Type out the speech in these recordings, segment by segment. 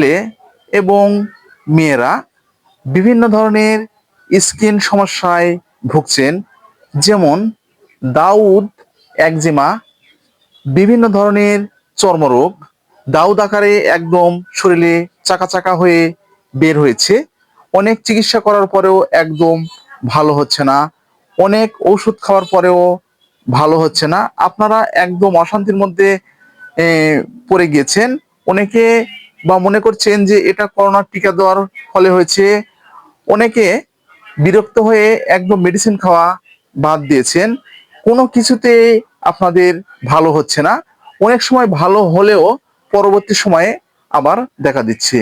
ছেলে এবং মেয়েরা বিভিন্ন ধরনের স্কিন সমস্যায় ভুগছেন। যেমন দাউদ, একজিমা, বিভিন্ন ধরনের চর্মরোগ। দাউদ আকারে একদম শরীরে চাকা চাকা হয়ে বের হয়েছে। অনেক চিকিৎসা করার পরেও একদম ভালো হচ্ছে না। অনেক ওষুধ খাওয়ার পরেও ভালো হচ্ছে না। আপনারা একদম অশান্তির মধ্যে পড়ে গিয়েছেন। অনেকে বা মনে করছেন যে এটা করোনার টিকা দেওয়ার ফলে হয়েছে, অনেকে বিরক্ত হয়ে একদম মেডিসিন খাওয়া বাদ দিয়েছেন। কোনো কিছুতে আপনাদের ভালো হচ্ছে না। অনেক সময় ভালো হলেও পরবর্তী সময়ে আবার দেখা দিচ্ছে।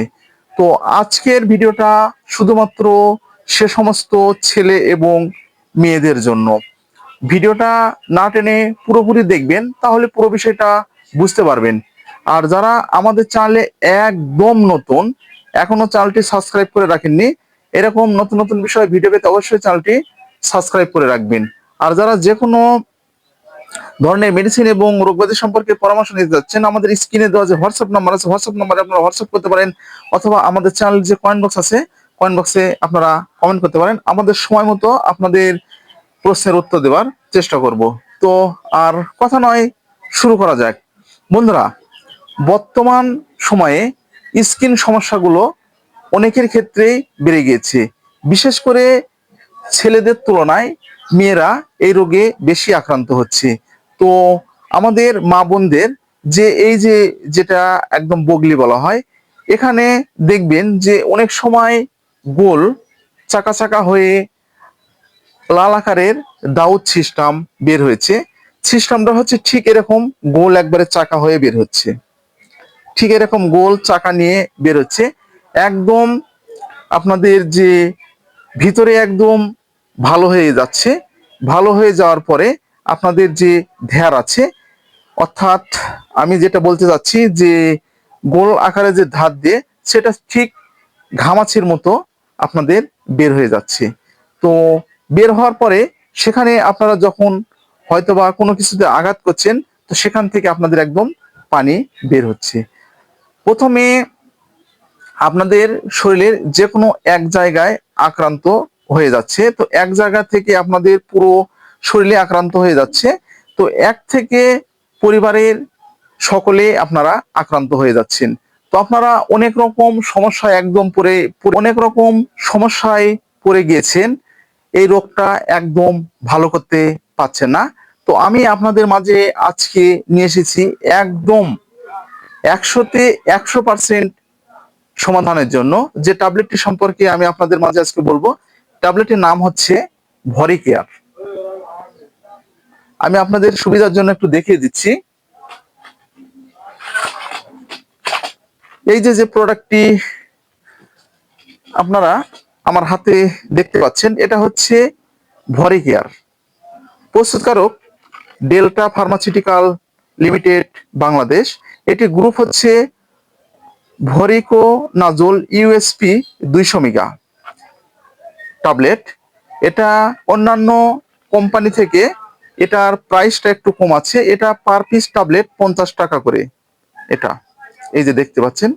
তো আজকের ভিডিওটা শুধুমাত্র সে সমস্ত ছেলে এবং মেয়েদের জন্য। ভিডিওটা না টেনে পুরোপুরি দেখবেন, তাহলে পুরো বিষয়টা বুঝতে পারবেন। আর যারা আমাদের চ্যানেলে একদম নতুন, এখনও চ্যানেলটি সাবস্ক্রাইব করে রাখেননি, এরকম নতুন নতুন বিষয়ে ভিডিও পেতে অবশ্যই চ্যানেলটি সাবস্ক্রাইব করে রাখবেন। আর যারা যে কোনো ধরনের মেডিসিন এবং রোগব্যাধি সম্পর্কে পরামর্শ নিতে যাচ্ছেন, আমাদের স্ক্রিনে দেওয়া যে হোয়াটসঅ্যাপ নাম্বার আছে হোয়াটসঅ্যাপ নাম্বারে আপনারা হোয়াটসঅ্যাপ করতে পারেন, অথবা আমাদের চ্যানেল যে কয়েন বক্স আছে কয়েন বক্সে আপনারা কমেন্ট করতে পারেন। আমাদের সময় মতো আপনাদের প্রশ্নের উত্তর দেওয়ার চেষ্টা করব। তো আর কথা নয়, শুরু করা যাক। বন্ধুরা বর্তমান সময়ে স্কিন সমস্যাগুলো অনেকের ক্ষেত্রেই বেড়ে গিয়েছে। বিশেষ করে ছেলেদের তুলনায় মেয়েরা এই রোগে বেশি আক্রান্ত হচ্ছে। তো আমাদের মা বোনদের যে এই যে যেটা একদম বগলি বলা হয়, এখানে দেখবেন যে অনেক সময় গোল চাকা চাকা হয়ে লাল আকারের দাউদ সিস্টেম বের হয়েছে। সিস্টেমটা হচ্ছে ঠিক এরকম গোল একবারে চাকা হয়ে বের হচ্ছে। ঠিক এরকম গোল চাকা নিয়ে বেরোচ্ছে। একদম আপনাদের যে ভিতরে একদম ভালো হয়ে যাচ্ছে। ভালো হয়ে যাওয়ার পরে আপনাদের যে ধ্যার আছে, অর্থাৎ আমি যেটা বলতে চাচ্ছি যে গোল আকারে যে ধার দিয়ে সেটা ঠিক ঘামাচির মতো আপনাদের বের হয়ে যাচ্ছে। তো বের হওয়ার পরে সেখানে আপনারা যখন হয়তোবা কোনো কিছুতে আঘাত করছেন, তো সেখান থেকে আপনাদের একদম পানি বের হচ্ছে। প্রথমে আপনাদের শরীরের যে কোনো এক জায়গায় আক্রান্ত হয়ে যাচ্ছে। তো এক জায়গা থেকে আপনাদের পুরো শরীরে আক্রান্ত হয়ে যাচ্ছে। তো এক থেকে পরিবারের সকলে আপনারা আক্রান্ত হয়ে যাচ্ছেন। তো আপনারা অনেক রকম সমস্যায় একদম পড়ে, অনেক রকম সমস্যায় পড়ে গিয়েছেন। এই রোগটা একদম ভালো করতে পারছেন না। তো আমি আপনাদের মাঝে আজকে নিয়ে এসেছি একদম একশোতে একশো পার্সেন্ট সমাধানের জন্য যে ট্যাবলেটটি সম্পর্কে আমি আপনাদের মাঝে আজকে বলব ট্যাবলেটের নাম হচ্ছে ভরি কেয়ার আমি আপনাদের সুবিধার জন্য একটু দেখিয়ে দিচ্ছি। এই যে যে প্রোডাক্টটি আপনারা আমার হাতে দেখতে পাচ্ছেন, এটা হচ্ছে ভরি কেয়ার প্রস্তুতকারক ডেল্টা ফার্মাসিউটিক্যাল লিমিটেড বাংলাদেশ। এটি গ্রুপ হচ্ছে ভরিকো নাজল ইউএসপি দুইশো মেগা ট্যাবলেট এটা অন্যান্য কোম্পানি থেকে এটার প্রাইসটা একটু কম আছে। এটা পার পিস ট্যাবলেট পঞ্চাশ টাকা করে এটা। এই যে দেখতে পাচ্ছেন,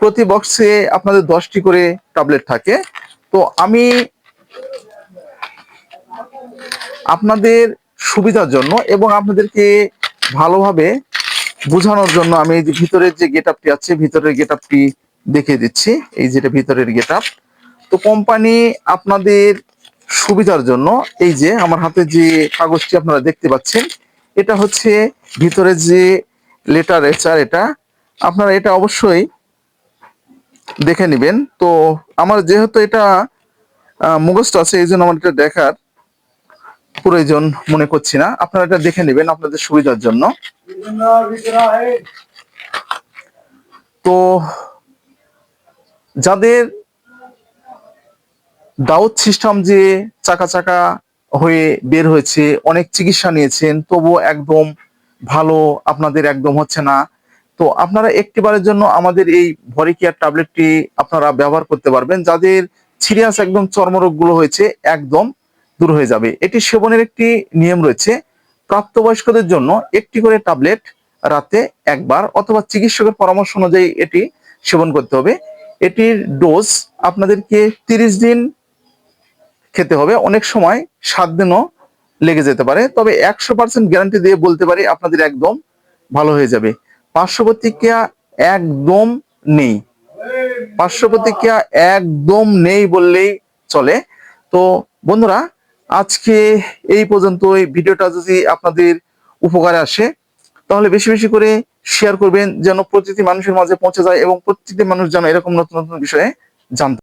প্রতি বক্সে আপনাদের দশটি করে ট্যাবলেট থাকে। তো আমি আপনাদের সুবিধার জন্য এবং আপনাদেরকে ভালোভাবে বোঝানোর জন্য আমি এই যে ভিতরের যে গেট আপটি আছে, ভিতরের গেট আপটি দেখিয়ে দিচ্ছি। এই যেটা ভিতরের গেট আপ তো কোম্পানি আপনাদের সুবিধার জন্য এই যে আমার হাতে যে কাগজটি আপনারা দেখতে পাচ্ছেন, এটা হচ্ছে ভিতরে যে লেটার এচার এটা। আপনারা এটা অবশ্যই দেখে নেবেন। তো আমার যেহেতু এটা মুখস্থ আছে, এই জন্য আমার এটা দেখার। প্রয়োজন মনে করছি না। আপনারা এটা দেখে নেবেন আপনাদের সুবিধার জন্য। তো যাদের দাউদ সিস্টেম যে চাকা চাকা হয়ে বের হয়েছে, অনেক চিকিৎসা নিয়েছেন, তবুও একদম ভালো আপনাদের একদম হচ্ছে না। তো আপনারা একটিবারের জন্য আমাদের এই ভরিকিয়ার ট্যাবলেটটি আপনারা ব্যবহার করতে পারবেন। যাদের সিরিয়াস একদম চর্মরোগগুলো হয়েছে, একদম দূর হয়ে যাবে। এটি সেবনের একটি নিয়ম রয়েছে। প্রাপ্তবয়স্কদের জন্য একটি করে ট্যাবলেট রাতে একবার অথবা চিকিৎসকের পরামর্শ অনুযায়ী এটি সেবন করতে হবে। এটির ডোজ আপনাদেরকে তিরিশ দিন খেতে হবে। অনেক সময় সাত দিনও লেগে যেতে পারে। তবে একশো পার্সেন্ট গ্যারান্টি দিয়ে বলতে পারি আপনাদের একদম ভালো হয়ে যাবে। পার্শ্ব প্রতিক্রিয়া একদম নেই। পার্শ্ব প্রতিক্রিয়া একদম নেই বললেই চলে। তো বন্ধুরা আজকে এই পর্যন্ত এই ভিডিওটা যদি আপনাদের উপকারে আসে, তাহলে বেশি বেশি করে শেয়ার করবেন যেন প্রতিটি মানুষের মাঝে পৌঁছে যায় এবং প্রতিটি মানুষ যেন এরকম নতুন নতুন বিষয়ে জানতে